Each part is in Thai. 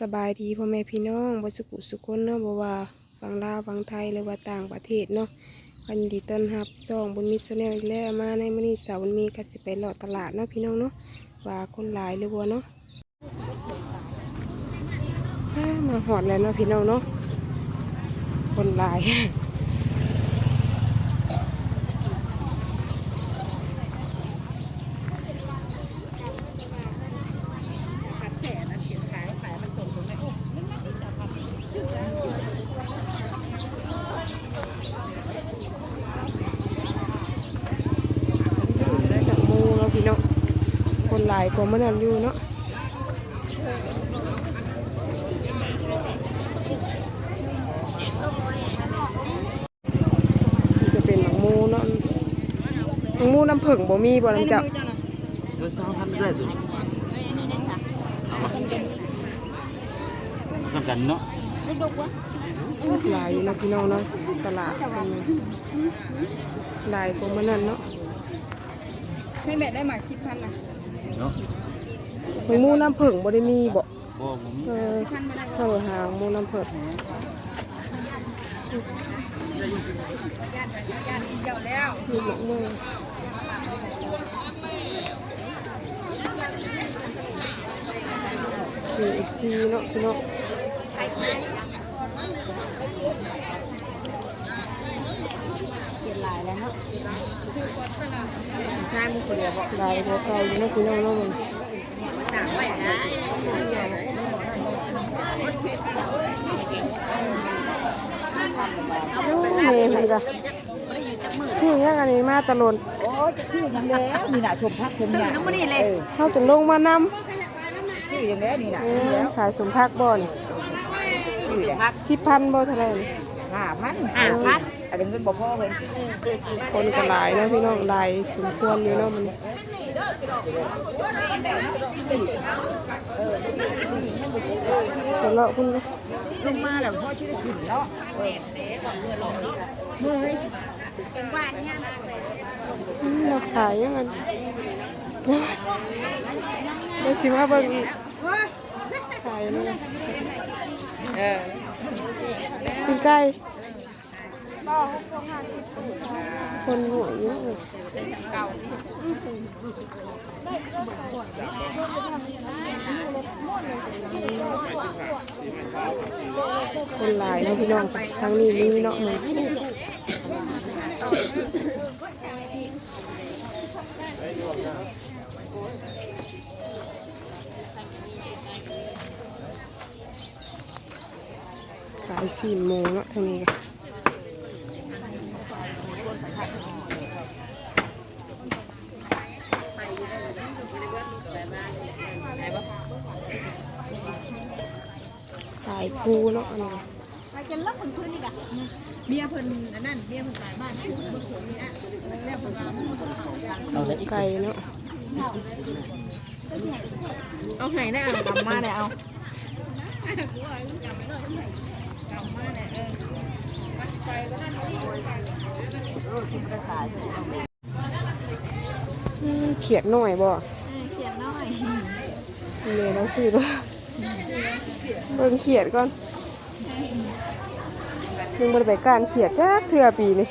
สบายดีพ่อแม่พี่น้องบสุกุสุคนเนาะบ่ว่าฝั่งลาวฝั่งไทยหรือว่าต่างประเทศเนาะวันดีต้อนรับซ่องบนมิสแนลอีกแล้วมาในมื้อนี้สาวมีก็สิไปเลาะตลาดเนาะพี่น้องเนาะว่าคนหลายหรือบ่เนาะมาหอดแล้วเนาะพี่น้องเนาะคนหลาย ได้จากหมูเนาะพี่เนาะคนหลายกว่า มันนั่นอยู่เนาะนี่จะเป็นหมังมูเนาะหมังมูน้ำผึ้งบ่มีบ่น้ำจับเออสามพันได้ดูทำกันเนาะหลายอยู่เนาะพี่น้องเนาะตลาดเป็นไงหลายกว่ามันนั่นเนาะให้แม่ได้หมากสิบพันนะเนาะห มังมูน้ำผึ้งบ่ได้มีบ่บ่ผมเออพันมาได้เข้าหาหมังมูน้ำผึ้งย่านไปย่านเดียวแล้วมีหมักมูคืออีซีเนาะพี่เนาะเปลี่ยนลายแล้วเนาะใช่มุกเดียวบอกลายหัวเก่าอยู่เนาะพี่น้องเนาะมัน ต่างไว้นะ โอ้เมย์มันก็ชื่อยังอันนี้มาตะลนโอ้ยจะชื่อยังแล้วนี่น่ะชมพักชมเนี่ยน้ำมันนี่เลยเขาจะลงมานชื่อยังแล้วนี่น่ะำเอนี่อแล้วขายสมพักบ่อนชื่อเลยสิบพันบ่เท่าไหร่นี่ห้าพันห้าพัน อันนี้เงินบ่พอเพิ่นคนก็หลายนะพี่น้องหลายสมควรอยู่เนาะมันจะเลาะคุณลงมาแล้วพ่อชื่อได้ขึ้นเนาะอืมเราขายยังไงเดี๋ยวสิมาบิ่งอีขายนี่นะเออกินใจ กินไก่คนหัวเยอะเลยคนหลายเนาะพี่น้องทางนี้มีเนาะมึงขายสี่โมงเนาะทางนี้ก็ขายปูเนาะอันนี้ ไปกันลักคนพื้นนี่กะเมียเพิ่นอันนั้นเมียเพิ่นตายบ้านที่เบิ่งโขงนี่นะแล้วเพิ่นว่ามันคนเข้ากันไก่เนาะเอาไหนได้เอะทำมาเนี่ยเอาอืมเขียดหน่อยบ่เขียนน้อย เลยเราซื้อบ่เบิ่งเขียดก่อน ยังบ่ได้ไปการเขียดจักเทื่อปีนี่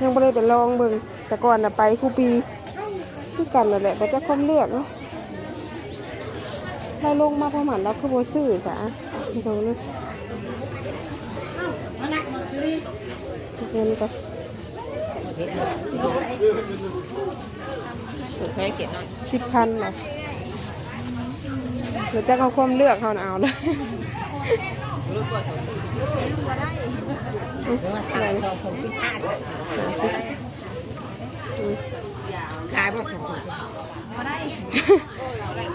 ยังบ่ได้ไปลองเบิ่งแต่ก่อนน่ะไปคู่ปีคือกันนั่นแหละบ่จักความเลือกเนาะเราลงมาประมาณเราคือโบซื้อซะพี่น้องเนาะเงินก็ถือแค่เขียนน้อยสิบพันเหรอเดี๋ยวจะเอาความเลือกเขาเอาเลย เดี๋ยวว่าขายทองของสิบห้าขายบ่ของ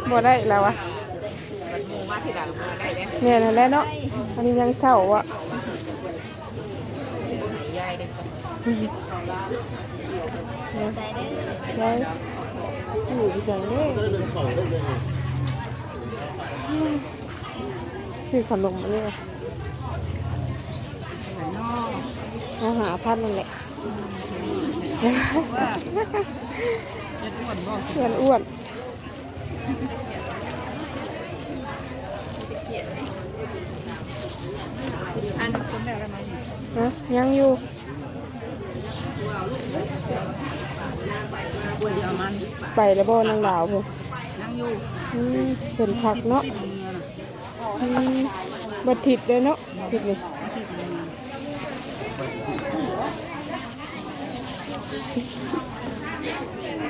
บ่ได้แล้ววะเนี่ยนั่นแหละเนาะ อันนี้ยังเศร้าอะยายเด็กยายสู่ไปสั่งเด้ ซื้อขนมมาเนี่ยเาหาพัดนั่นแหละเพื่นอ้วนอันคนแรกได้ไหมฮะยังอยู่ไปแล้วบ่นางดาวพวกนั่งอยู่เป็นผักเนาะ อืมบ่ทิดเลยเนาะทิดเลย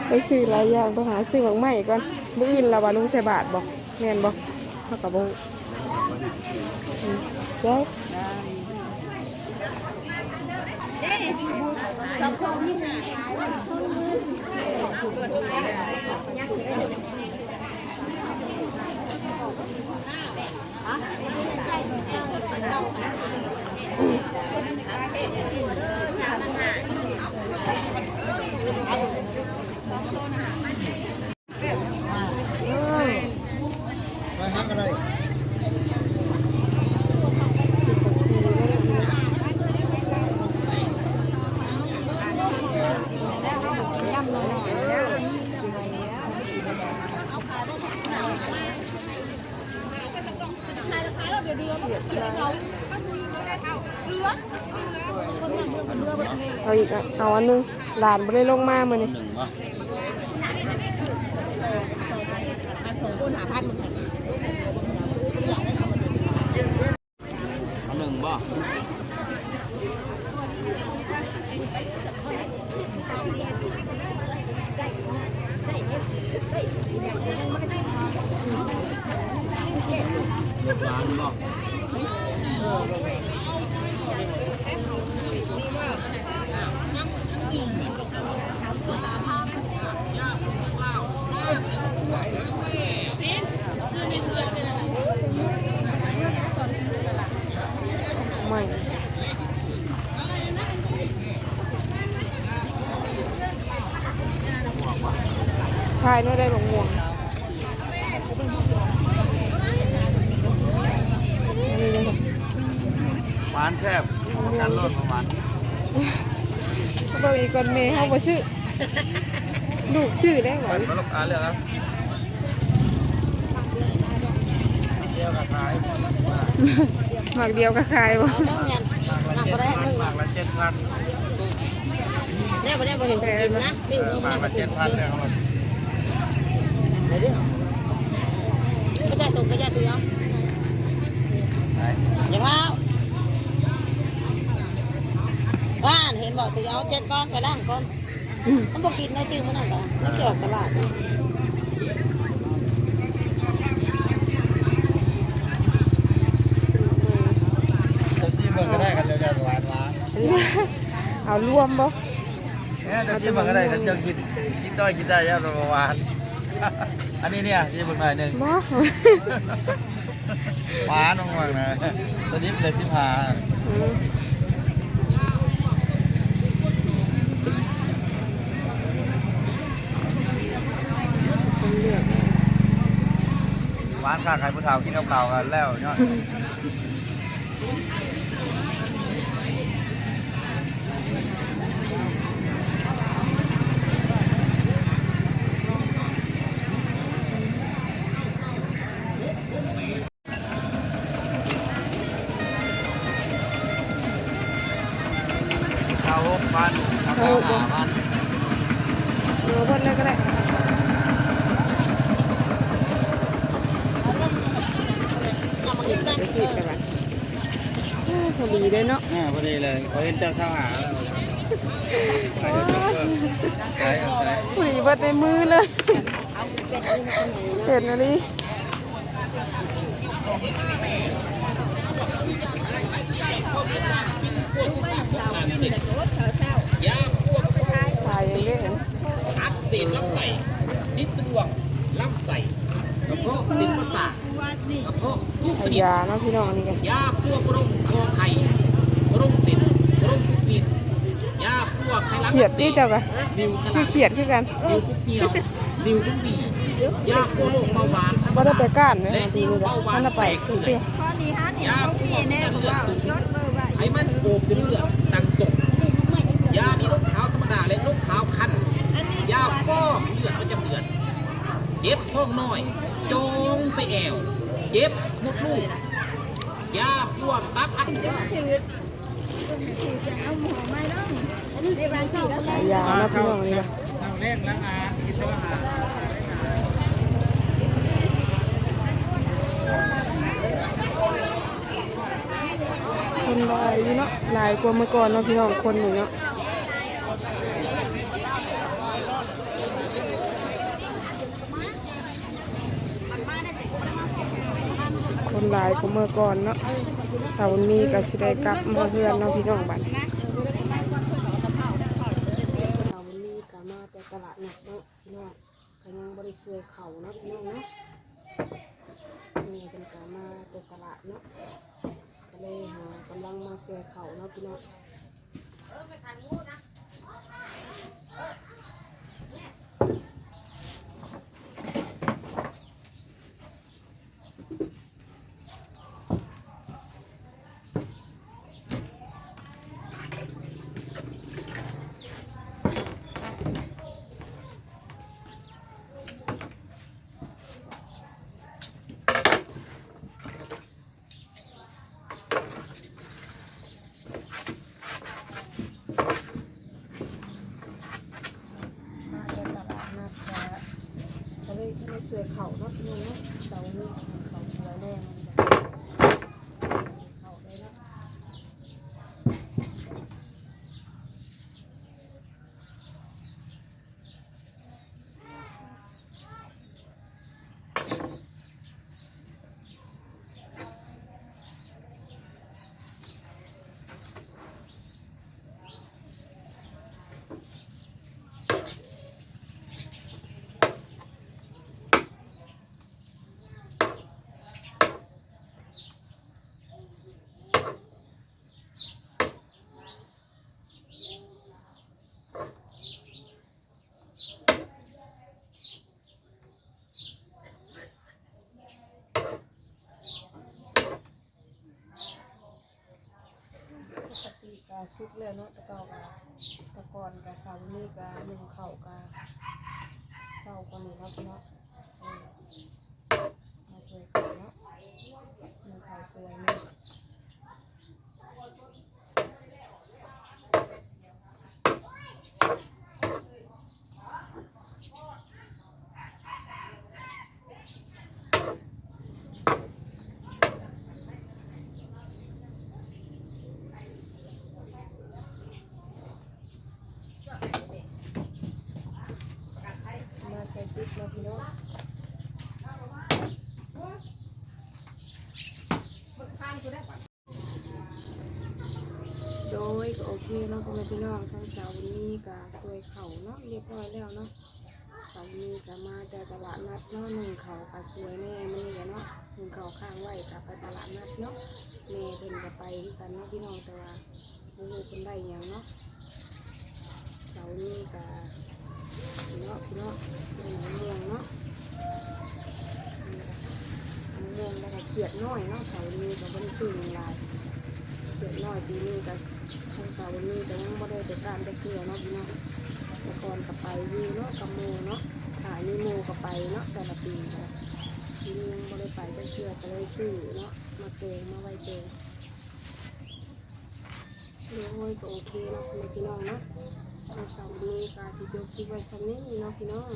ไปซื้อหลายอย่างไปหาซื้อของใหม่ก่อนมื้ออื่นเราว่าลุงใส่บาทบ่แม่นบ่เฮาก็บ่อืมเด้อะเอาอันนึงหลานบ่ได้ลงมามื้อนี้หนึ่งวะหนึ่งบ่เลิกร้านบ่ ไม่ใช่เนาะได้บางม่วงนี่เลยค่ะหวานแซ่บประกันรสประมาณเขาบอกอีกคนเมย์เขาบ่ชื่อลูก ชื่อได้เหรอมาลบอ่านเลยครับเดียวกับขายหมากเดียวก็ขายบ่หมากละเจ็ดพันหมากละเจ็ดพันเนี่ยบ่ได้บ่เห็นคนกินนะเออหมากละเจ็ดพันเลยครับไม่ใช่ตกก็จะซื้อเอาไหนอย่าพาวบ้านเห็นบอกซื้อเอาเจ็ดก้อนไปล่างก้อน มันบ่กินได้ซื้อมันนั่นก็ไม่เกี่ยวกับตลาดนะจะซีเบิร์ก็ได้กันจะจะหวานหวานเอารวมบ่เนี่ยจะซีเบิร์ก็ได้กันจะกินกินด้อยกินได้ยังประมาณอันนี้เนี่ยซีเบิร์หน่อยหนึ่งบ่หวานมากๆนะตัวนี้เป็นสิบห้า อืมคนเลือก หวานข้าไข่ผู้เฒ่ากินกับข้าวกันแล้วเนาะข้าวหกพันข้าวห้าพัน เอาเพิ่นเลยก็ได้ เดี๋ยวคิดกันว่าเอ้ยพอดีเลยเนาะอ่าพอดีเลยเขาเห็นเจ้าสาวหาแล้วขายเพิ่มขายเอาใจพอดีเบิดในมือเลยเห็นอะไรถ่ายอย่างนี้อักเสบลำไส้ลิ้นสะดวกลำไส้กระเพาะสิ้นประสาท กระเพาะทุกขชนิดยาเนาะพี่น้องอันนี้กันยาพวกโรคคอไข่โรคสินโรคทุกสินยาพวกไข้หลังเขียดที่เจ้ากันนิ้วขคืนาอดเขียดคือกันนิ้วทุกเหี่ยวนิ้วทุกบียาพวกโรคเบาหวานธรรมก็ได้ดาไปก้านเนและยดีนิ้วเลยจ้ะเบาหวาท่านนน่ะไปแตกคือเสื่เตี้อยมยาพวกเลือดสูงไขมันโอบจนเลือดตังส่งยานี้ลูกขาวธรรมดาและลูกขาวคันยาฟอกเลือดประจำเดือนเจ็บท้องน้อย จงใส่แอวเจ็บมดลูกยาพ่วกตับอักเสบพิ่นให้สิจะเอาหมอไม้ลงในบางที่แล้วหลายางนะพี่น้องนี่นะเช้าแรกแล้วงานกินแต่าหาคนหลายอยู่เนาะหลายกว่าเมื่อก่อนเนาะพี่น้องคนหนึ่งเนาะ คนหลายกว่าเมื่อก่อนเนาะสาวมีก็สิได้กลับมาเพื่อนเนาะพี่น้องบัดนี้สาวมีก็มาแต่ตลาดนัดเนาะพี่น้องก็ยังบ่ได้ช่วยเขาเนาะพี่น้องเนาะนี่เป็นก็มาแต่ตลาดเนาะก็เลยหากำลังมาเสียเขาเนาะพี่น้องมาแต่ตลาดนัดก็ก็เลยที่ไม่ เสียเขาเนาะพี่น้องเนาะเสาร์นี้เขาสวยแน่มันแบบเขาเลยเนาะ ป กติกาซุกเลยเนาะตะเกากาตะกอนกาเสาวนี่กาหนึ่งเข่ากาเสาร์กว่านี้เนาะพี่เนาะเออมาสวยเขาเนาะหนึ่งเข่าสวยเนาะ มาใส่ติ๊กเนาะพี่เนาะ โดยก็โอเคเนาะพ่อแม่พี่น้องทั้งเสาร์นี้ก็สวยเขาเนาะเรียบร้อยแล้วเนาะเสาร์นี้ก็มาแต่ตลาดนัดเนาะหนึ่งเขาก็สวยแน่ไมื้อนี้เนาะหนึ่งเขาข้างไว้ก็ไปตลาดนัดเนาะแม่เพิ่นก็ไปกันเนาะพี่น้องแต่ว่าบ่รู้เพิ่นได้ยังเนาะเสาร์นี้ก็ เนาะเนาะเป็นมะม่วงเนาะมะม่วงแล้วก็เขียดน้อยเนาะเสาร์นี้ก็บ่ได้ซื้อหลายเขียดน้อยปีนี้ก็ทางเสาร์นี้ก็ยังบ่ได้ไปการไปเที่ยเนาะพี่เนาะแต่ก่อนก็ไปอยู่เนาะกับหมู่เนาะถ่ายมีหมู่ก็ไปเนาะแต่ละปีก็ปีนี้ยังบ่ได้ไปไปเที่ยวก็เลยซื้อเนาะมาเกงมาไว้เกงเลี้ยงไว้ก็โอเคเนาะพี่น้องเนาะ ทางสาร์นี้ก็สิจบคลิปไว้ชั้นนี้เนาะพี่น้อง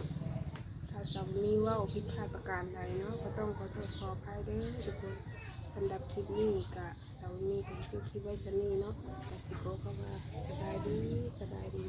ถ้าสาวมีว่าผิดพลาดประการใดเนาะก็ต้องขอโทษขออภัยด้วยทุกคนสำหรับคลิปนี้กะสาวมีก็จะคลิปไว้ชั้นนี้เนาะแต่สิโกก็ว่าสบายดีสบายดี